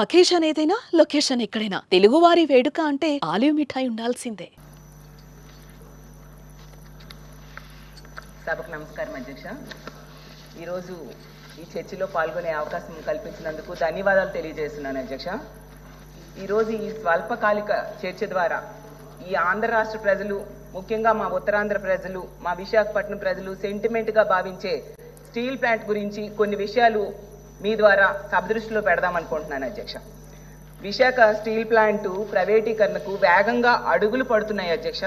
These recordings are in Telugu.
అకేషన్ ఏదైనా లొకేషన్ ఎక్కడైనా. తెలుగువారి వేడుక అంటే ఆలివ్ మిఠాయి ఉండాల్సిందే. సభకు నమస్కారం అధ్యక్ష. ఈరోజు ఈ చర్చిలో పాల్గొనే అవకాశం కల్పించినందుకు ధన్యవాదాలు తెలియజేస్తున్నాను అధ్యక్ష. ఈరోజు ఈ స్వల్పకాలిక చర్చ ద్వారా ఈ ఆంధ్ర రాష్ట్ర ప్రజలు ముఖ్యంగా మా ఉత్తరాంధ్ర ప్రజలు మా విశాఖపట్నం ప్రజలు సెంటిమెంట్గా భావించే స్టీల్ ప్లాంట్ గురించి కొన్ని విషయాలు మీ ద్వారా సభ పెడదాం అనుకుంటున్నాను అధ్యక్ష. విశాఖ స్టీల్ ప్లాంటు ప్రైవేటీకరణకు వేగంగా అడుగులు పడుతున్నాయి అధ్యక్ష.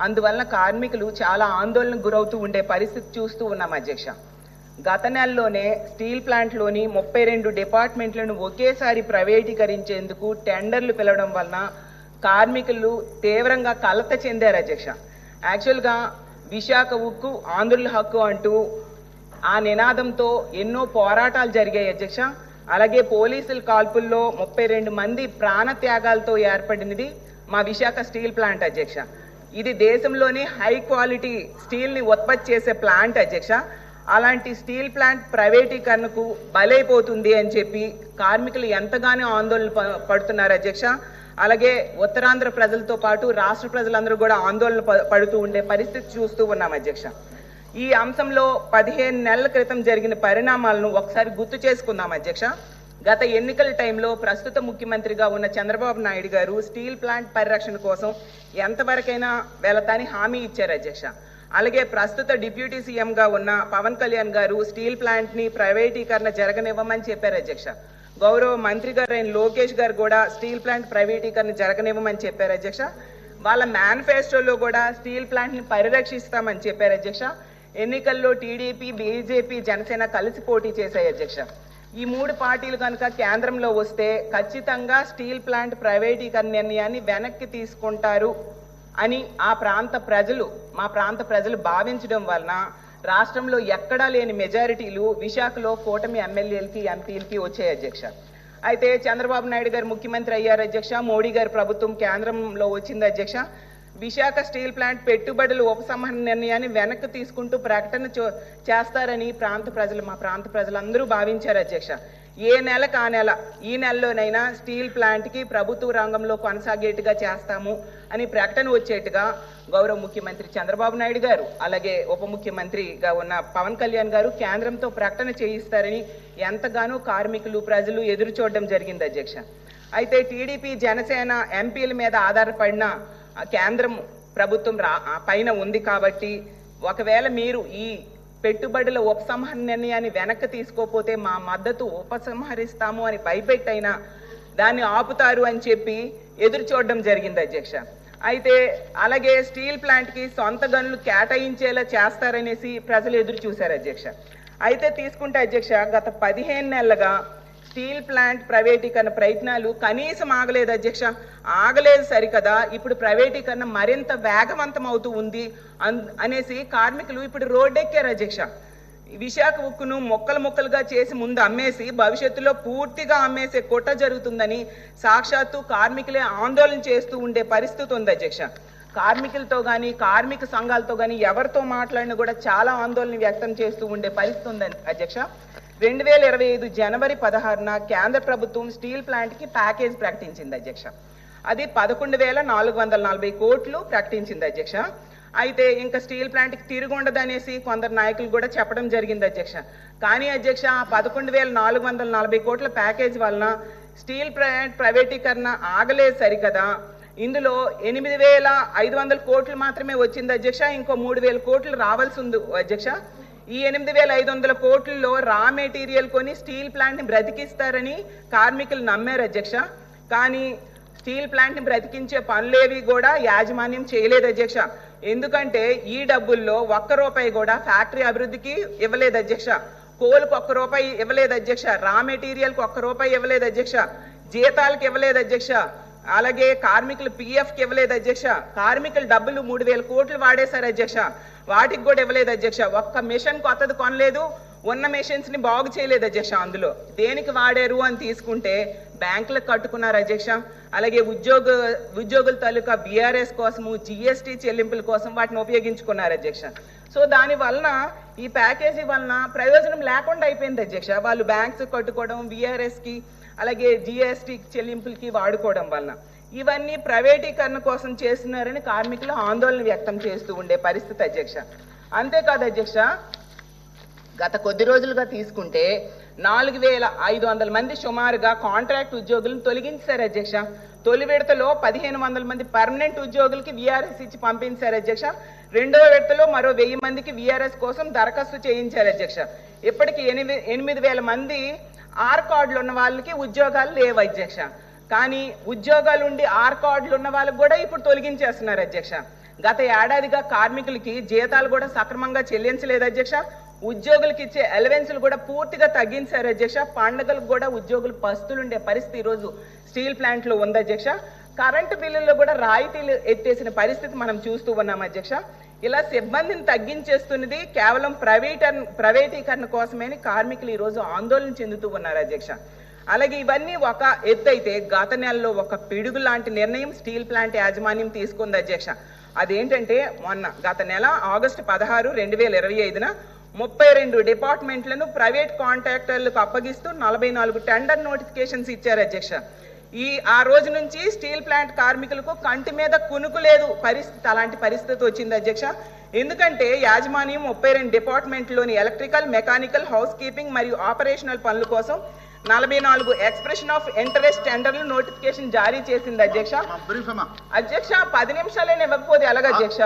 అందువలన కార్మికులు చాలా ఆందోళనకు గురవుతూ ఉండే పరిస్థితి చూస్తూ ఉన్నాం అధ్యక్ష. గత నెలలోనే స్టీల్ ప్లాంట్లోని ముప్పై రెండు డిపార్ట్మెంట్లను ఒకేసారి ప్రైవేటీకరించేందుకు టెండర్లు పిలవడం వలన కార్మికులు తీవ్రంగా కలత చెందారు అధ్యక్ష. యాక్చువల్గా విశాఖ ఉక్కు ఆంధ్రుల హక్కు అంటూ ఆ నినాదంతో ఎన్నో పోరాటాలు జరిగాయి అధ్యక్ష. అలాగే పోలీసుల కాల్పుల్లో ముప్పై రెండు మంది ప్రాణత్యాగాలతో ఏర్పడినది మా విశాఖ స్టీల్ ప్లాంట్ అధ్యక్ష. ఇది దేశంలోనే హై క్వాలిటీ స్టీల్ని ఉత్పత్తి చేసే ప్లాంట్ అధ్యక్ష. అలాంటి స్టీల్ ప్లాంట్ ప్రైవేటీకరణకు బలైపోతుంది అని చెప్పి కార్మికులు ఎంతగానో ఆందోళన పడుతున్నారు అధ్యక్ష. అలాగే ఉత్తరాంధ్ర ప్రజలతో పాటు రాష్ట్ర ప్రజలందరూ కూడా ఆందోళన పడుతూ ఉండే పరిస్థితి చూస్తూ ఉన్నాం అధ్యక్ష. ఈ అంశంలో పదిహేను నెలల క్రితం జరిగిన పరిణామాలను ఒకసారి గుర్తు చేసుకుందాం అధ్యక్ష. గత ఎన్నికల టైంలో ప్రస్తుత ముఖ్యమంత్రిగా ఉన్న చంద్రబాబు నాయుడు గారు స్టీల్ ప్లాంట్ పరిరక్షణ కోసం ఎంతవరకైనా వెళతాని హామీ ఇచ్చారు అధ్యక్ష. అలాగే ప్రస్తుత డిప్యూటీ సీఎంగా ఉన్న పవన్ కళ్యాణ్ గారు స్టీల్ ప్లాంట్ని ప్రైవేటీకరణ జరగనివ్వమని చెప్పారు అధ్యక్ష. గౌరవ మంత్రి గారు అయిన లోకేష్ గారు కూడా స్టీల్ ప్లాంట్ ప్రైవేటీకరణ జరగనివ్వమని చెప్పారు అధ్యక్ష. వాళ్ళ మేనిఫెస్టోలో కూడా స్టీల్ ప్లాంట్ని పరిరక్షిస్తామని చెప్పారు అధ్యక్ష. ఎన్నికల్లో టీడీపీ బీజేపీ జనసేన కలిసి పోటీ చేశాయి అధ్యక్ష. ఈ మూడు పార్టీలు కనుక కేంద్రంలో వస్తే ఖచ్చితంగా స్టీల్ ప్లాంట్ ప్రైవేటీకరణ నిర్ణయాన్ని వెనక్కి తీసుకుంటారు అని ఆ ప్రాంత ప్రజలు మా ప్రాంత ప్రజలు భావించడం వలన రాష్ట్రంలో ఎక్కడా లేని మెజారిటీలు విశాఖలో కూటమి ఎమ్మెల్యేలకి ఎంపీలకి వచ్చాయి అధ్యక్ష. అయితే చంద్రబాబు నాయుడు గారు ముఖ్యమంత్రి అయ్యారు అధ్యక్ష మోడీ గారు ప్రభుత్వం కేంద్రంలో వచ్చింది అధ్యక్ష. విశాఖ స్టీల్ ప్లాంట్ పెట్టుబడులు ఉపసంహరణ నిర్ణయాన్ని వెనక్కి తీసుకుంటూ ప్రకటన చేస్తారని ప్రాంత ప్రజలు మా ప్రాంత ప్రజలందరూ భావించారు అధ్యక్ష. ఏ నెలకు ఆ నెల ఈ నెలలోనైనా స్టీల్ ప్లాంట్కి ప్రభుత్వ రంగంలో కొనసాగేట్టుగా చేస్తాము అని ప్రకటన వచ్చేట్టుగా గౌరవ ముఖ్యమంత్రి చంద్రబాబు నాయుడు గారు అలాగే ఉప ముఖ్యమంత్రిగా ఉన్న పవన్ కళ్యాణ్ గారు కేంద్రంతో ప్రకటన చేయిస్తారని ఎంతగానో కార్మికులు ప్రజలు ఎదురు చూడడం జరిగింది అధ్యక్ష. అయితే టీడీపీ జనసేన ఎంపీల మీద ఆధారపడిన కేంద్రం ప్రభుత్వం రా పైన ఉంది కాబట్టి ఒకవేళ మీరు ఈ పెట్టుబడుల ఉపసంహరణ నిర్ణయాన్ని వెనక్కి తీసుకోకపోతే మా మద్దతు ఉపసంహరిస్తాము అని భయపెట్టైనా దాన్ని ఆపుతారు అని చెప్పి ఎదురు చూడడం జరిగింది అధ్యక్ష. అయితే అలాగే స్టీల్ ప్లాంట్కి సొంత గనులు కేటాయించేలా చేస్తారనేసి ప్రజలు ఎదురు చూశారు అధ్యక్ష. అయితే తీసుకుంటే అధ్యక్ష గత పదిహేను నెలలుగా స్టీల్ ప్లాంట్ ప్రైవేటీకరణ ప్రయత్నాలు కనీసం ఆగలేదు అధ్యక్ష. ఆగలేదు సరికదా. ఇప్పుడు ప్రైవేటీకరణ మరింత వేగవంతం అవుతూ ఉంది అన్- అనేసి కార్మికులు ఇప్పుడు రోడ్డెక్కారు అధ్యక్ష. విశాఖ ఉక్కును మొక్కలు మొక్కలుగా చేసి ముందు అమ్మేసి భవిష్యత్తులో పూర్తిగా అమ్మేసే కుట్ర జరుగుతుందని సాక్షాత్తు కార్మికులే ఆందోళన చేస్తూ ఉండే పరిస్థితి ఉంది అధ్యక్ష. కార్మికులతో కానీ కార్మిక సంఘాలతో కానీ ఎవరితో మాట్లాడినా కూడా చాలా ఆందోళన వ్యక్తం చేస్తూ ఉండే పరిస్థితి ఉంది అధ్యక్ష. రెండు వేల ఇరవై ఐదు జనవరి పదహారున కేంద్ర ప్రభుత్వం స్టీల్ ప్లాంట్కి ప్యాకేజ్ ప్రకటించింది అధ్యక్ష. అది పదకొండు వేల నాలుగు వందల నలభై కోట్లు ప్రకటించింది అధ్యక్ష. అయితే ఇంకా స్టీల్ ప్లాంట్కి తిరిగి ఉండదు అనేసి కొందరు నాయకులు కూడా చెప్పడం జరిగింది అధ్యక్ష. కానీ అధ్యక్ష ఆ పదకొండు వేల నాలుగు వందల నలభై కోట్ల ప్యాకేజ్ వలన స్టీల్ ప్లాంట్ ప్రైవేటీకరణ ఆగలేదు సరికదా. ఇందులో ఎనిమిది వేల ఐదు వందల కోట్లు మాత్రమే వచ్చింది అధ్యక్ష. ఇంకో మూడు వేల కోట్లు రావాల్సి ఉంది అధ్యక్ష. ఈ ఎనిమిది వేల ఐదు వందల కోట్లలో రా మెటీరియల్ కొని స్టీల్ ప్లాంట్ని బ్రతికిస్తారని కార్మికులు నమ్మారు అధ్యక్ష. కానీ స్టీల్ ప్లాంట్ని బ్రతికించే పనులేవి కూడా యాజమాన్యం చేయలేదు అధ్యక్ష. ఎందుకంటే ఈ డబ్బుల్లో ఒక్క రూపాయి కూడా ఫ్యాక్టరీ అభివృద్ధికి ఇవ్వలేదు అధ్యక్ష. కోల్కు ఒక్క రూపాయి ఇవ్వలేదు అధ్యక్ష. రా మెటీరియల్కి ఒక్క రూపాయి ఇవ్వలేదు అధ్యక్ష. జీతాలకు ఇవ్వలేదు అధ్యక్ష. అలాగే కార్మికులు పిఎఫ్కి ఇవ్వలేదు అధ్యక్ష. కార్మికులు డబ్బులు మూడు వేల కోట్లు వాడేశారు అధ్యక్ష. వాటికి కూడా ఇవ్వలేదు అధ్యక్ష. ఒక్క మిషన్ కొత్తది కొనలేదు. ఉన్న మిషన్స్ని బాగు చేయలేదు అధ్యక్ష అందులో. దేనికి వాడారు అని తీసుకుంటే బ్యాంకులకు కట్టుకున్నారు అధ్యక్ష. అలాగే ఉద్యోగ ఉద్యోగుల తాలూకా బీఆర్ఎస్ కోసము జిఎస్టీ చెల్లింపుల కోసం వాటిని ఉపయోగించుకున్నారు అధ్యక్ష. సో దాని వలన ఈ ప్యాకేజీ వలన ప్రయోజనం లేకుండా అయిపోయింది అధ్యక్ష. వాళ్ళు బ్యాంక్స్ కట్టుకోవడం బీఆర్ఎస్కి కి అలాగే జిఎస్టీ చెల్లింపులకి వాడుకోవడం వలన. ఇవన్నీ ప్రైవేటీకరణ కోసం చేస్తున్నారని కార్మికులు ఆందోళన వ్యక్తం చేస్తూ ఉండే పరిస్థితి అధ్యక్ష. అంతేకాదు అధ్యక్ష గత కొద్ది రోజులుగా తీసుకుంటే నాలుగు వేల ఐదు వందల మంది సుమారుగా కాంట్రాక్ట్ ఉద్యోగులను తొలగించారు అధ్యక్ష. తొలి విడతలో పదిహేను వందల మంది పర్మనెంట్ ఉద్యోగులకి విఆర్ఎస్ ఇచ్చి పంపించారు అధ్యక్ష. రెండవ విడతలో మరో వెయ్యి మందికి విఆర్ఎస్ కోసం దరఖాస్తు చేయించారు అధ్యక్ష. ఇప్పటికి ఎనిమిది ఎనిమిది వేల మంది ఆర్ కార్డులు ఉన్న వాళ్ళకి ఉద్యోగాలు లేవు అధ్యక్ష. కానీ ఉద్యోగాలు ఉండి ఆర్ కార్డులు ఉన్న వాళ్ళకి కూడా ఇప్పుడు తొలగించేస్తున్నారు అధ్యక్ష. గత ఏడాదిగా కార్మికులకి జీతాలు కూడా సక్రమంగా చెల్లించలేదు అధ్యక్ష. ఉద్యోగులకి ఇచ్చే అలవెన్సులు కూడా పూర్తిగా తగ్గించారు అధ్యక్ష. పండుగలకు కూడా ఉద్యోగులు పస్తులు ఉండే పరిస్థితి ఈరోజు స్టీల్ ప్లాంట్లో ఉంది అధ్యక్ష. కరెంటు బిల్లుల్లో కూడా రాయితీలు ఎత్తేసిన పరిస్థితి మనం చూస్తూ ఉన్నాం అధ్యక్ష. ఇలా సిబ్బందిని తగ్గించేస్తున్నది కేవలం ప్రైవేటర్ ప్రైవేటీకరణ కోసమేని కార్మికులు ఈరోజు ఆందోళన చెందుతూ ఉన్నారు అధ్యక్ష. అలాగే ఇవన్నీ ఒక ఎత్తైతే గత నెలలో ఒక పిడుగు లాంటి నిర్ణయం స్టీల్ ప్లాంట్ యాజమాన్యం తీసుకుంది అధ్యక్ష. అదేంటంటే మొన్న గత నెల ఆగస్టు పదహారు రెండు వేల ఇరవై ఐదున ముప్పై రెండు డిపార్ట్మెంట్లను ప్రైవేట్ కాంట్రాక్టర్లకు అప్పగిస్తూ నలభై నాలుగు టెండర్ నోటిఫికేషన్స్ ఇచ్చారు అధ్యక్ష. ఈ ఆ రోజు నుంచి స్టీల్ ప్లాంట్ కార్మికులకు కంటి మీద కునుకు లేదు పరిస్థితి అలాంటి పరిస్థితి వచ్చింది అధ్యక్ష. ఎందుకంటే యాజమాన్యం ముప్పై రెండు డిపార్ట్మెంట్లోని ఎలక్ట్రికల్ మెకానికల్ హౌస్ కీపింగ్ మరియు ఆపరేషనల్ పనుల కోసం నలభై నాలుగు ఎక్స్ప్రెషన్ ఆఫ్ ఇంటరెస్ట్ టెండర్లు నోటిఫికేషన్ జారీ చేసింది అధ్యక్ష అధ్యక్ష పది నిమిషాలైనా ఇవ్వకపోతే ఎలాగ అధ్యక్ష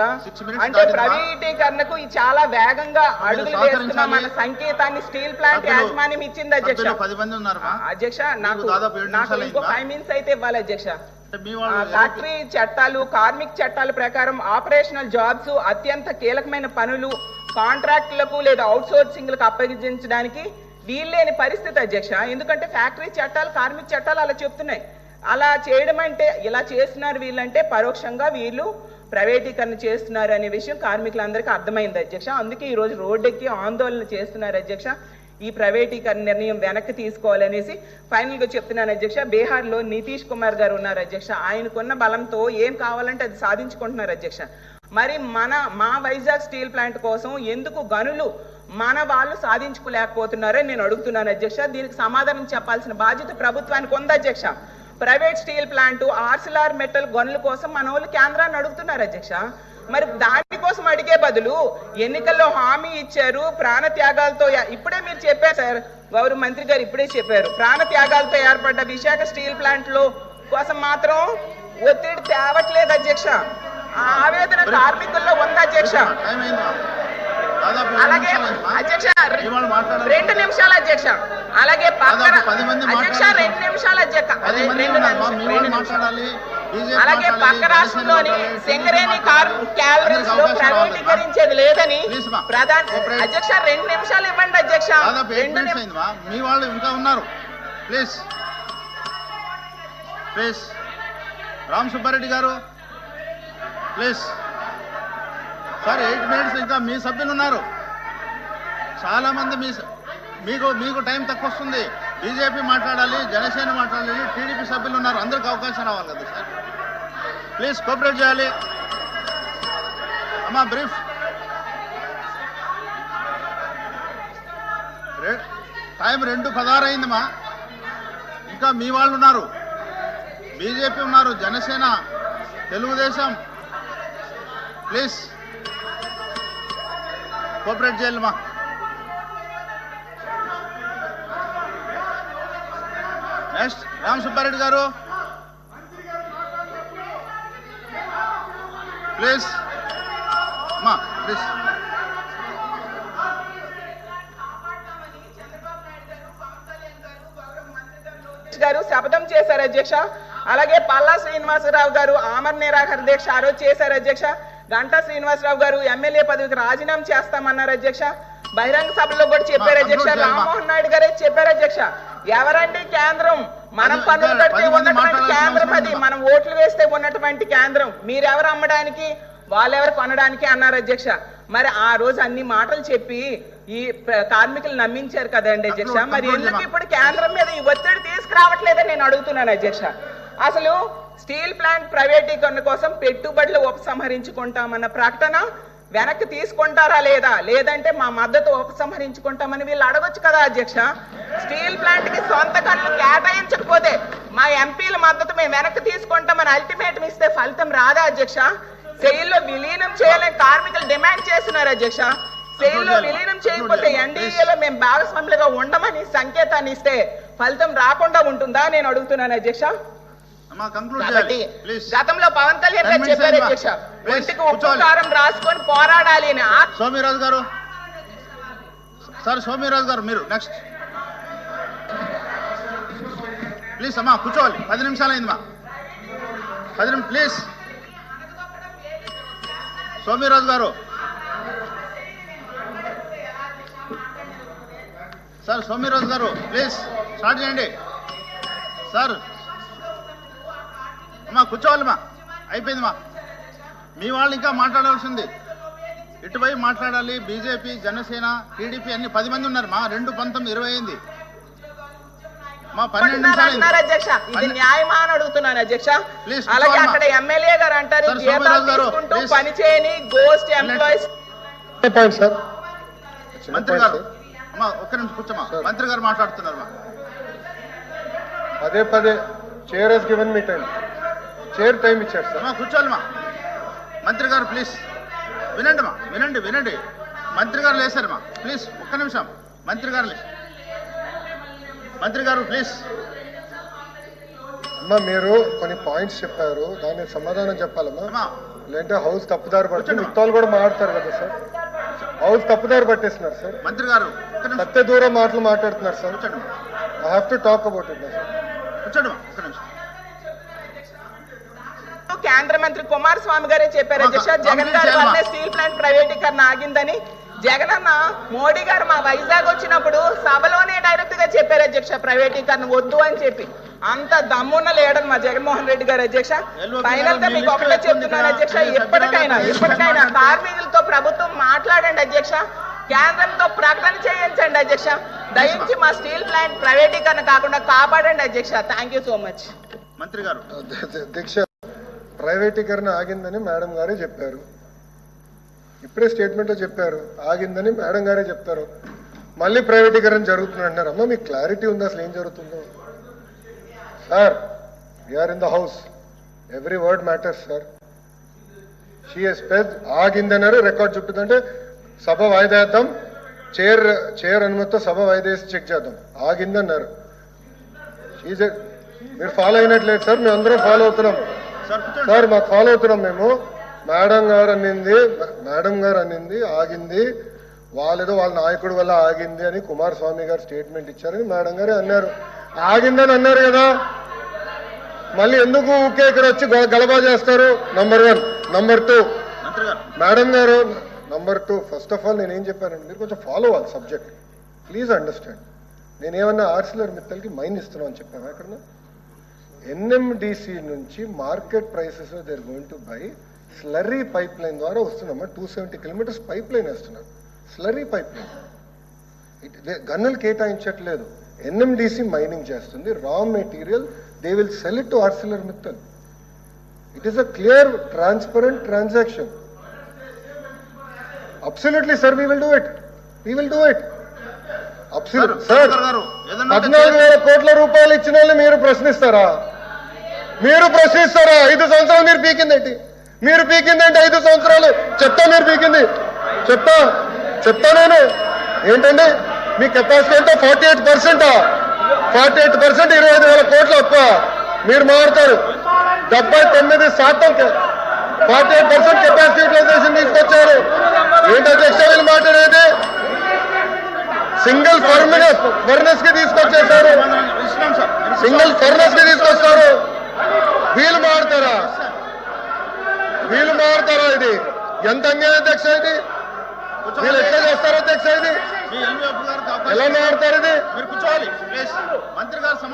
అంటే? ప్రైవేటీకరణకు చాలా వేగంగా అడుగులు. వేస్తున్నాం అన్న సంకేతాన్ని స్టీల్ ప్లాంట్ యాజమాన్యం ఇచ్చింది అధ్యక్ష. అధ్యక్ష నాకు నాకు నిమిషాలు ఇంకో? ఫైవ్ మినిట్స్ అయితే ఇవ్వాలి అధ్యక్ష ఫ్యాక్టరీ చట్టాలు కార్మిక చట్టాల ప్రకారం ఆపరేషనల్ జాబ్స్ అత్యంత కీలకమైన పనులు కాంట్రాక్టులకు లేదా అవుట్ సోర్సింగ్లకు అప్పగించడానికి వీల్లేని పరిస్థితి అధ్యక్ష. ఎందుకంటే ఫ్యాక్టరీ చట్టాలు కార్మిక చట్టాలు అలా చెప్తున్నాయి. అలా చేయడం అంటే ఇలా చేస్తున్నారు వీళ్ళంటే పరోక్షంగా వీళ్ళు ప్రైవేటీకరణ చేస్తున్నారు అనే విషయం కార్మికులందరికీ అర్థమైంది అధ్యక్ష. అందుకే ఈరోజు రోడ్డెక్కి ఆందోళన చేస్తున్నారు అధ్యక్ష. ఈ ప్రైవేటీకరణ నిర్ణయం వెనక్కి తీసుకోవాలనేసి ఫైనల్గా చెప్తున్నాను అధ్యక్ష. బీహార్లో నితీష్ కుమార్ గారు ఉన్నారు అధ్యక్ష. ఆయనకున్న బలంతో ఏం కావాలంటే అది సాధించుకుంటున్నారు అధ్యక్ష. మరి మన మా వైజాగ్ స్టీల్ ప్లాంట్ కోసం ఎందుకు గనులు మన వాళ్ళు సాధించుకోలేకపోతున్నారని నేను అడుగుతున్నాను అధ్యక్ష. దీనికి సమాధానం చెప్పాల్సిన బాధ్యత ప్రభుత్వానికి ఉంది అధ్యక్ష. Private steel plant Arcelor Mittal గనుల కోసం మన వాళ్ళు కేంద్రాన్ని అడుగుతున్నారు అధ్యక్ష. మరి దానికోసం అడిగే బదులు ఎన్నికల్లో హామీ ఇచ్చారు ప్రాణ త్యాగాలతో ఇప్పుడే మీరు చెప్పారు సార్. గౌరవ మంత్రి గారు ఇప్పుడే చెప్పారు. ప్రాణ త్యాగాలతో ఏర్పడ్డ విశాఖ స్టీల్ ప్లాంట్లో కోసం మాత్రం ఒత్తిడి తేవట్లేదు అధ్యక్ష. ఆవేదన కార్మికుల్లో ఉంది అధ్యక్ష అలాగే. అధ్యక్ష. రెండు నిమిషాలు అధ్యక్ష అలాగే పక్కన అధ్యక్ష. రెండు నిమిషాలు అధ్యక్ష అలాగే పక్క రాష్ట్రంలోని సింగరేణి. క్యాలరీస్లో. ప్రైవేటీకరించేది లేదని. ప్రధాన. అధ్యక్ష రెండు నిమిషాలు ఇవ్వండి అధ్యక్ష రెండు మీ వాళ్ళు ఇంకా ఉన్నారు please please Ram Subbareddy garu please. Sir eight minutes ఇంకా మీ సభ్యులు ఉన్నారు. చాలామంది మీ మీకు మీకు టైం తక్కువ వస్తుంది బీజేపీ మాట్లాడాలి జనసేన మాట్లాడాలి టీడీపీ సభ్యులు ఉన్నారు. అందరికి అవకాశం రావాలి కదా సార్? ప్లీజ్ కోఆపరేట్ చేయాలి. అమ్మా బ్రీఫ్. టైం రెండు పదహారు అయిందమ్మా ఇంకా మీ వాళ్ళు ఉన్నారు. బీజేపీ ఉన్నారు జనసేన తెలుగుదేశం. ప్లీజ్. కోఆపరేట్ చేయాలమ్మా నెక్స్ట్ రామ్ సుబ్బారెడ్డి గారు. ప్లీజ్. అమ్మా ప్లీజ్. గారు శపథం చేశారు అధ్యక్ష. అలాగే పల్లా శ్రీనివాసరావు గారు ఆమర్ నిరాకరణ దీక్ష ఆ రోజు చేశారు అధ్యక్ష. గంటా శ్రీనివాసరావు గారు ఎమ్మెల్యే పదవికి రాజీనామా చేస్తామన్నారు అధ్యక్ష. బహిరంగ సభలో కూడా చెప్పారు అధ్యక్ష. రామ్మోహన్ నాయుడు గారే చెప్పారు అధ్యక్ష. ఎవరండి కేంద్రం? మనం కడితే మంది ఉన్నటువంటి కేంద్రం అది. మనం ఓట్లు వేస్తే ఉన్నటువంటి కేంద్రం. మీరెవరు అమ్మడానికి? వాళ్ళెవరు కొనడానికి అన్నారు అధ్యక్ష. మరి ఆ రోజు అన్ని మాటలు చెప్పి ఈ కార్మికులు నమ్మించారు కదండి అధ్యక్ష. మరి ఎందుకు. ఇప్పుడు కేంద్రం మీద ఈ ఒత్తిడి తీసుకురావట్లేదని నేను అడుగుతున్నాను అధ్యక్ష. అసలు స్టీల్ ప్లాంట్ ప్రైవేటీకరణ కోసం పెట్టుబడులు ఉపసంహరించుకుంటామన్న ప్రకటన వెనక్కి తీసుకుంటారా లేదా? లేదంటే మా మద్దతు ఉపసంహరించుకుంటామని వీళ్ళు అడగొచ్చు కదా అధ్యక్ష. స్టీల్ ప్లాంట్కి సొంత కళ్ళు కేటాయించకపోతే మా ఎంపీల మద్దతు మేము వెనక్కి తీసుకుంటామని అల్టిమేటం ఇస్తే ఫలితం రాదా అధ్యక్ష? సెయిల్లో విలీనం చేయాలని కార్మికులు డిమాండ్ చేస్తున్నారు అధ్యక్ష. సెయిల్లో విలీనం చేయకపోతే ఎన్డీఏలో మేము భాగస్వాములుగా ఉండమని సంకేతాన్ని ఇస్తే ఫలితం రాకుండా ఉంటుందా? నేను అడుగుతున్నాను అధ్యక్ష. కాబట్టి గతంలో పవన్ కళ్యాణ్ గారు చెప్పారు. అధ్యక్ష. ఒంటికి ఉప్పు. కారం రాసుకొని పోరాడాలి అని సోమిరాజు గారు. సార్ సోమిరాజు గారు మీరు నెక్స్ట్ ప్లీజ్ అమ్మా కూర్చోవాలి. పది నిమిషాలు అయింది మా పది నిమిషం ప్లీజ్ సోమిరాజు గారు. సార్ సోమిరాజు గారు ప్లీజ్ స్టార్ట్ చేయండి. సార్ అమ్మా కూర్చోవాలమ్మా. అయిపోయింది మా. మీ వాళ్ళు ఇంకా మాట్లాడాల్సింది. ఇటువైపు మాట్లాడాలి బీజేపీ జనసేన టీడీపీ అన్ని పది మంది ఉన్నారు. మా రెండు పంతొమ్మిది ఇరవై అయింది. మా పన్నెండు అధ్యక్ష? ఇది న్యాయమా అని అడుగుతున్నాను అధ్యక్ష. అలాగే. అక్కడ ఎమ్మెల్యే గారు అంటారు. పని చేయని గోస్ట్ ఎంప్లాయీస్ మంత్రి గారు. అమ్మా ఒక్క నిమిషం కూర్చోమా. మంత్రి గారు మాట్లాడుతున్నారు మా. పదే పదే chair has given me time chair time ఇచ్చారు సార్ అమ్మా కూర్చోవాలి మా మంత్రి గారు ప్లీజ్ వినండి మా వినండి వినండి. మంత్రి గారు లేసారు మా ప్లీజ్ ఒక్క నిమిషం. మంత్రి గారు మంత్రి గారు ప్లీజ్ అమ్మా మీరు కొన్ని పాయింట్స్ చెప్పారు. దానికి సమాధానం చెప్పాలమ్మా. లేదంటే హౌస్ తప్పుదారి పడుతుంది. మిగతాలు కూడా మాట్లాడతారు కదా సార్ హౌస్ తప్పుదారి పట్టేస్తున్నారు సార్ మంత్రి గారు సత్య దూరం మాటలు మాట్లాడుతున్నారు sir. I have to talk about it sir కూర్చోండి ఒక్క నిమిషం. కేంద్ర మంత్రి కుమారస్వామి గారే చెప్పారు. అధ్యక్ష జగన్ గారి చేయమ్మా. స్టీల్ ప్లాంట్ ప్రైవేటీకరణ ఆగిందని. జగన్ అన్న మోడీ గారు మా వైజాగ్ వచ్చినప్పుడు సభలోనే డైరెక్ట్గా చెప్పారు అధ్యక్ష ప్రైవేటీకరణ వద్దు అని చెప్పి. అంత దమ్మున్న లేడని మా జగన్మోహన్ రెడ్డి గారు అధ్యక్ష. ఫైనల్గా మీకు ఒకటే చెప్తున్నాను అధ్యక్ష? ఎప్పటికైనా ఎప్పటికైనా. కార్మికులతో ప్రభుత్వం మాట్లాడండి అధ్యక్ష. కేంద్రంతో ప్రకటన చేయించండి అధ్యక్ష. దయించి మా స్టీల్ ప్లాంట్ ప్రైవేటీకరణ కాకుండా కాపాడండి అధ్యక్ష. థ్యాంక్ యూ సో మచ్ మంత్రి గారు. ప్రైవేటీకరణ ఆగిందని మేడం గారే చెప్పారు. ఇప్పుడే స్టేట్మెంట్లో చెప్పారు ఆగిందని మేడం గారే చెప్తారు. మళ్ళీ ప్రైవేటీకరణ జరుగుతుంది అంటున్నారు. అమ్మ మీకు క్లారిటీ ఉంది? అసలు ఏం జరుగుతుందో? Sir we're in the house every word matters sir. She's పెద్ ఆగిందన్నారు రికార్డ్ చూపుతుందంటే సభ వాయిదేద్దాం చైర్ చైర్ అనుమతితో సభ వాయిదేసి చెక్ చేద్దాం. ఆగిందన్నారు. షీజ్ మీరు ఫాలో అయినట్లేదు సార్. మేము అందరం ఫాలో అవుతున్నాం. సార్ మాకు ఫాలో అవుతున్నాం మేము. మేడం గారు అనింది మేడం గారు అనింది ఆగింది. వాళ్ళేదో వాళ్ళ నాయకుడి వల్ల ఆగింది అని కుమారస్వామి గారు స్టేట్మెంట్ ఇచ్చారని మేడం గారే అన్నారు. ఆగిందని అన్నారు కదా. మళ్ళీ ఎందుకు ఊకే ఇక్కడ వచ్చి గలబా చేస్తారు? Number one number two madam గారు number two first of all నేను ఏం చెప్పానండి మీరు కొంచెం ఫాలో అవ్వాలి సబ్జెక్ట్ ప్లీజ్ అండర్స్టాండ్ నేనేమన్నా ఆర్సిలర్ మిత్తల్కి మైన్ ఇస్తున్నాను అని చెప్పాను ఎక్కడ ఎన్ఎండిసి నుంచి market prices they're going to buy slurry pipeline ద్వారా వస్తున్నామా? Two seventy kilometres pipe line వేస్తున్నారు స్లర్రీ పైప్ లైన్. గన్నులు కేటాయించట్లేదు. ఎన్ఎండిసి మైనింగ్ చేస్తుంది. Raw material they will sell it to Arcelor Mittal it is a clear transparent transaction. Absolutely sir we will do it we will do it sir, పద్నాలుగు వేల కోట్ల రూపాయలు ఇచ్చిన వాళ్ళు మీరు ప్రశ్నిస్తారా? మీరు ప్రశ్నిస్తారా? ఐదు సంవత్సరాలు మీరు పీకిందేంటి? మీరు పీకిందేంటి ఐదు సంవత్సరాలు? చెప్తా మీరు పీకింది. చెప్తా చెప్తా నేను. ఏంటండి? మీ కెపాసిటీ ఎంత? ఫార్టీ ఎయిట్ పర్సెంటా ఫార్టీ ఎయిట్ పర్సెంట్ ఇరవై ఐదు వేల కోట్లు అప్ప. మీరు మారుతారు. డెబ్బై తొమ్మిది శాతం forty eight percent capacity utilisation తీసుకొచ్చారు. ఏంటి అధ్యక్ష వీళ్ళు మాట్లాడేది? సింగిల్ ఫర్మినస్ ఫర్నెస్కి తీసుకొచ్చేసారు సింగిల్ ఫర్నెస్కి తీసుకొస్తారు వీలు మారుతారా? వీలు మారుతారా ఇది? ఎంత అన్యాయం అధ్యక్ష ఇది? వీళ్ళు ఎట్లా చేస్తారో అధ్యక్ష ఇది? ఎలా మారుతారు ఇది?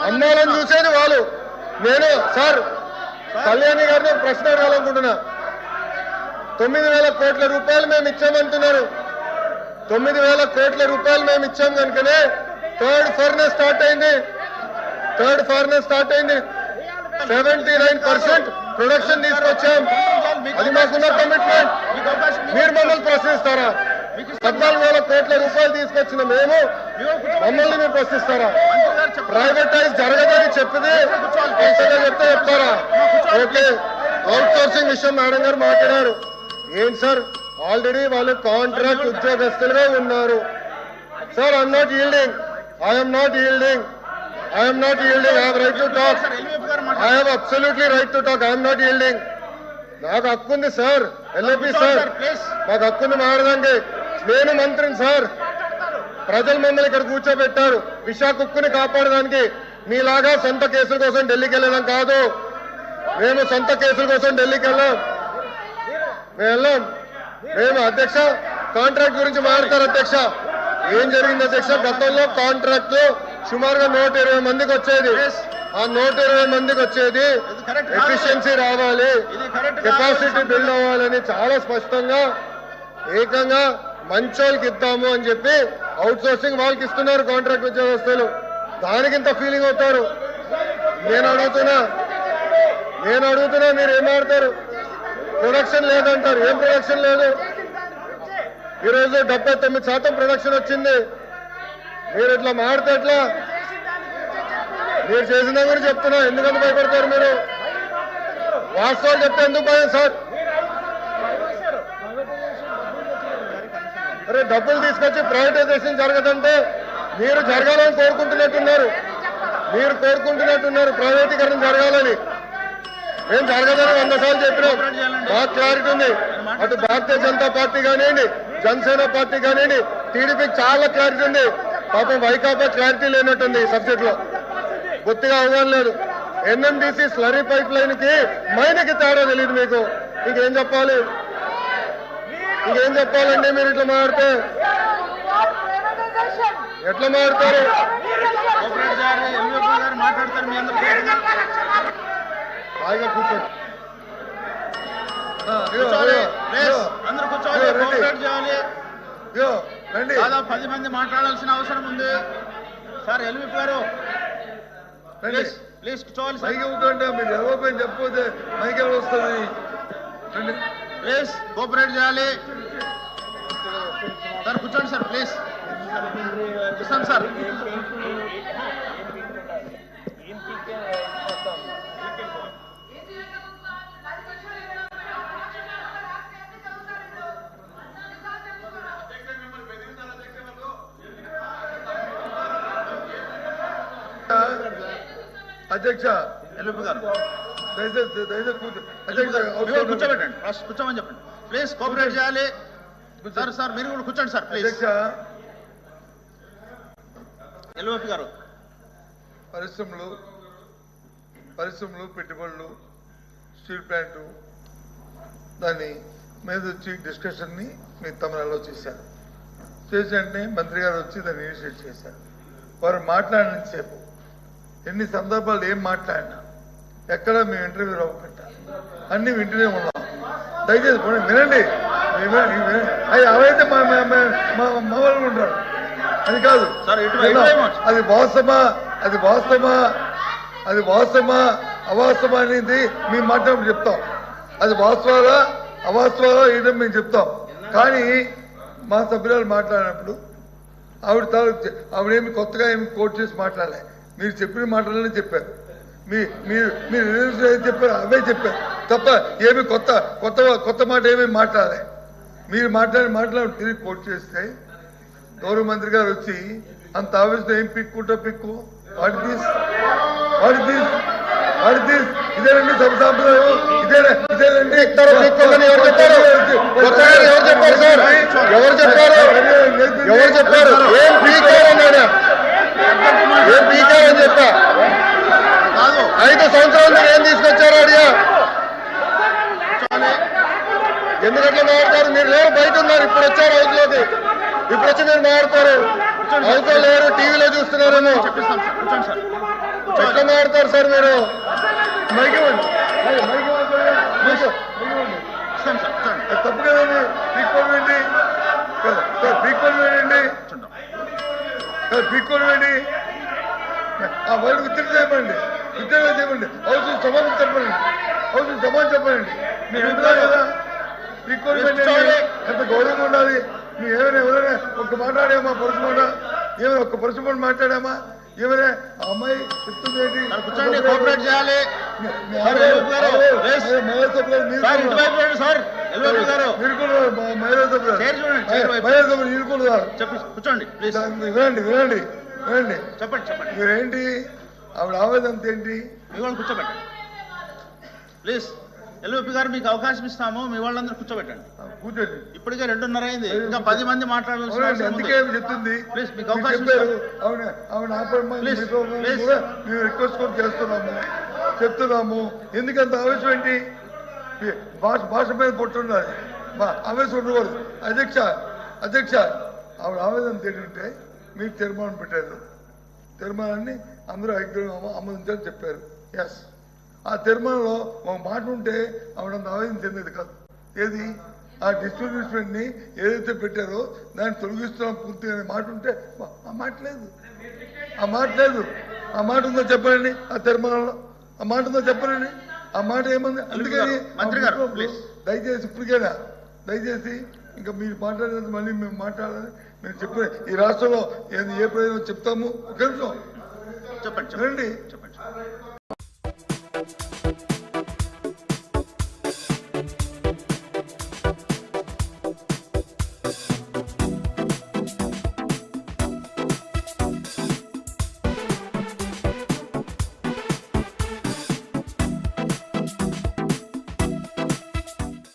అమ్మాలని చూసేది వాళ్ళు. నేను సార్ కళ్యాణి గారిని ప్రశ్న అడగాలనుకుంటున్నా. తొమ్మిది వేల కోట్ల రూపాయలు మేము ఇచ్చామంటున్నారు. తొమ్మిది వేల కోట్ల రూపాయలు మేము ఇచ్చాం కనుకనే థర్డ్ ఫర్నెస్ స్టార్ట్ అయింది. థర్డ్ ఫర్నెస్ స్టార్ట్ అయింది. సెవెంటీ నైన్ పర్సెంట్ ప్రొడక్షన్ తీసుకొచ్చాం. అది మాకున్న కమిట్మెంట్ మీరు మమ్మల్ని ప్రశ్నిస్తారా? పద్నాలుగు వేల కోట్ల రూపాయలు తీసుకొచ్చిన మేము మమ్మల్ని మీరు ప్రశ్నిస్తారా? ప్రైవేటైజ్ జరగదని చెప్పింది చెప్తే చెప్తారా? ఓకే. అవుట్ సోర్సింగ్ విషయం మేడం గారు మాట్లాడారు. ఏంటి సార్? ఆల్రెడీ వాళ్ళు కాంట్రాక్ట్ ఉద్యోగస్తులుగా ఉన్నారు. Sir I'm not yielding I'm not yielding I'm not yielding I right to talk I have absolutely right to talk I'm not yielding నాకు హక్కు ఉంది సార్ ఎల్ఏపి సార్ మాకు హక్కుంది మారదండి నేను మంత్రిని సార్ ప్రజలు మమ్మల్ని ఇక్కడ కూర్చోబెట్టారు. విశాఖ ఉక్కుని కాపాడడానికి మీలాగా సొంత కేసుల కోసం ఢిల్లీకి వెళ్ళడం కాదు. మేము సొంత కేసుల కోసం ఢిల్లీకి వెళ్ళాం. మేము వెళ్ళాం. మేము అధ్యక్ష? కాంట్రాక్ట్ గురించి మాట్లాడతారు అధ్యక్ష. ఏం జరిగింది అధ్యక్ష? గతంలో కాంట్రాక్ట్ సుమారుగా నూట ఇరవై మందికి వచ్చేది. ఆ నూట ఇరవై మందికి వచ్చేది. ఎఫిషియన్సీ రావాలి. కెపాసిటీ బిల్డ్ అవ్వాలని చాలా స్పష్టంగా ఏకంగా మంచోళ్ళకి ఇద్దాము అని చెప్పి అవుట్ సోర్సింగ్ వాళ్ళకి ఇస్తున్నారు కాంట్రాక్ట్ ఉద్యోగస్తులు. దానికి ఇంత ఫీలింగ్ అవుతారు. నేను అడుగుతున్నా. నేను అడుగుతున్నా మీరు ఏం ఆడతారు ప్రొడక్షన్ లేదంటారు ఏం ప్రొడక్షన్ లేదు? ఈరోజు డెబ్బై తొమ్మిది శాతం ప్రొడక్షన్ వచ్చింది. మీరు ఇట్లా మాడితే ఎట్లా? మీరు చేసిన కూడా చెప్తున్నా. ఎందుకంటే భయపడతారు మీరు? వాస్తవాలు చెప్తే ఎందుకు భయం సార్? అరే డబ్బులు తీసుకొచ్చి ప్రైవేటైజేషన్ జరగదంటే మీరు జరగాలని కోరుకుంటున్నట్టున్నారు. మీరు కోరుకుంటున్నట్టున్నారు. ప్రైవేటీకరణ జరగాలని. ఏం జరగదని వంద సార్లు చెప్పినాం. బాగా క్లారిటీ ఉంది అటు భారతీయ జనతా పార్టీ కానివ్వండి జనసేన పార్టీ కానివ్వండి టీడీపీకి చాలా క్లారిటీ ఉంది. పాపం వైకాపా క్లారిటీ లేనట్టుంది ఈ సబ్జెక్ట్లో. బొత్తిగా అవగాహన లేదు. ఎన్ఎండిసి స్లరీ పైప్ లైన్కి మైనకి తేడా తెలియదు మీకు. ఇంకేం చెప్పాలి? ఇంకేం చెప్పాలండి మీరు ఇట్లా మాడితే ఎట్లా మాడతారు మాట్లాడతారు హాయిగా కూర్చోండి కూర్చోవాలి. అందరూ కూర్చోవాలి. కోఆపరేట్ చేయాలి. రండి. దాదాపు పది మంది మాట్లాడాల్సిన అవసరం ఉంది. సార్ ఎల్వీఎఫ్ గారు ప్లీజ్ ప్లీజ్ కూర్చోవాలి సార్. ఇవ్వకండి. మీరు ఎవరిపైన చెప్పకపోతే మైకి ఎవరు వస్తుంది? రండి. ప్లీజ్ కోఆపరేట్ చేయాలి. సార్ కూర్చోండి సార్ ప్లీజ్. ఇస్తాం సార్. అధ్యక్ష గారు. దయచేసి దయచేసి కూర్చోబెట్టండి. ఫస్ట్ కూర్చోమని చెప్పండి. ప్లీజ్ కోఆపరేట్ చేయాలి. సార్ సార్ మీరు కూడా కూర్చోండి సార్ అధ్యక్ష. గారు. పరిశ్రమలు పరిశ్రమలు పెట్టుబడులు స్టీల్ ప్లాంటు దాన్ని మీద వచ్చి డిస్కషన్ని మీ తమిళలో చేశారు. చేసి మంత్రి గారు వచ్చి దాన్ని ఇనిషియేట్ చేశారు. వారు మాట్లాడినంతసేపు ఎన్ని సందర్భాలు ఏం మాట్లాడినా ఎక్కడ మేము ఇంటర్వ్యూ అవ్వకుండా అన్ని వింటూనే ఉన్నాం. దయచేసి పోనీ వినండి. అయ్యి అవైతే మా మా- మా- మా- మా వాళ్ళు ఉంటారు అది కాదు. అది వాస్తవమా? అది వాస్తవమా? అది వాస్తవమా? అవాస్తవమా అనేది మేము మాట్లాడి చెప్తాం. అది వాస్తవాలా? అవాస్తవాలా? ఏదో మేము చెప్తాం. కానీ మా సభ్యురాలు మాట్లాడినప్పుడు ఆవిడ తాలూకు ఆవిడేమి కొత్తగా ఏమి కోట్ చేసి మాట్లాడలే. మీరు చెప్పిన మాటలనే చెప్పారు మీ మీరు మీరు రిలీజ్ చెప్పారు అవే చెప్పారు తప్ప ఏమి కొత్త కొత్త కొత్త మాట ఏమీ మాట్లాడలే. మీరు మాట్లాడి మాట్లాడి తిరిగి కోట్ చేస్తే గౌరవ మంత్రి గారు వచ్చి అంత ఆవేశం ఏం పిక్కుంటా పిక్కు? వాటి తీస్ వాటి తీస్ వాటి తీస్. ఇదేనండి సభ సాంప్రదాయం. ఇదేనా ఇదేనండి ఎవరు చెప్పారు? ఎవరు చెప్పారు ఎవరు చెప్పారు? ఏం ఏం పీకారు అని చెప్పా? ఐదు సంవత్సరాలు ఏం తీసుకొచ్చారు అడిగా కూర్చోవాలి ఎందుకట్లా మాట్లాడతారు? మీరు లేరు బయట ఉన్నారు ఇప్పుడు వచ్చారు హౌస్లోకి. ఇప్పుడు వచ్చి మీరు మాట్లాడతారు. హౌస్లో లేరు టీవీలో చూస్తున్నారేమో. ఎట్లా మాట్లాడతారు సార్ మీరు? మైక్ మైక్ పీక్కోవడం ఆ వర్డ్ విత్డ్రా చేయమండి ఉద్యోగం చెప్పండి. హౌస్ సమాధానం చెప్పండి. హౌస్ సమాధానం చెప్పండి. మీ ఎంప్లాయ్ కదా? కూర్చోండి. ఎంత గౌరవంగా ఉండాలి. మీ ఏమైనా ఎవరైనా ఒక్క మాట్లాడామా పరుసు మాట? ఏమైనా ఒక్క పరుసు మాట మాట్లాడామా? ఏమైనా అమ్మాయి చెప్తుంది ఏంటి? కోఆపరేట్ చేయాలి. కూర్చోండి ప్లీజ్ దాన్ని వినండి వినండి వినండి చెప్పండి చెప్పండి. మీరేంటి? ఆవిడ ఆవేదన ఏంటి మీ వాళ్ళు కూర్చోబెట్టండి. ప్లీజ్ ఎల్లుపి గారు మీకు అవకాశం ఇస్తాము. మీ వాళ్ళందరూ కూర్చోబెట్టండి. కూర్చోండి. ఇప్పటికే రెండున్నర అయింది. ఇంకా పది మంది మాట్లాడాల్సిన ఉంది. అందుకే చెప్తుంది? ప్లీజ్, మీకు అవకాశం. అవును రిక్వెస్ట్ కూడా చేస్తున్నాము. చెప్తున్నాము. ఎందుకంత ఆవేశం ఏంటి? భాష భాష మీద పొట్టున్నది ఆవేశం ఉండకూడదు. అధ్యక్ష అధ్యక్ష ఆవిడ ఆవేదన ఏంటంటే మీరు తీర్మానం పెట్టారు. తీర్మానాన్ని అందరూ ఐక్యం ఆమోదించాలని చెప్పారు. ఎస్ ఆ తీర్మానంలో ఒక మాట ఉంటే ఆవిడంత ఆవేదన చెందేది కాదు. ఏది? ఆ డిస్ట్రిబ్యూషన్ని ఏదైతే పెట్టారో దాన్ని తొలగిస్తున్నాం పూర్తిగా అనే మాట ఉంటే ఆ- ఆ మాట లేదు. ఆ మాట లేదు. ఆ మాట ఉందో చెప్పండి? ఆ తీర్మానంలో. ఆ మాట ఉందో చెప్పండి ఆ మాట ఏముంది? అందుకని మంత్రి గారు. దయచేసి ఇప్పటికైనా? దయచేసి ఇంకా మీరు మాట్లాడేది మళ్ళీ మేము మాట్లాడాలని మేము చెప్పే ఈ రాష్ట్రంలో ఏ ప్రయోజనం చెప్తాము? ఒక నిమిషం. చెప్పండి చెప్పండి.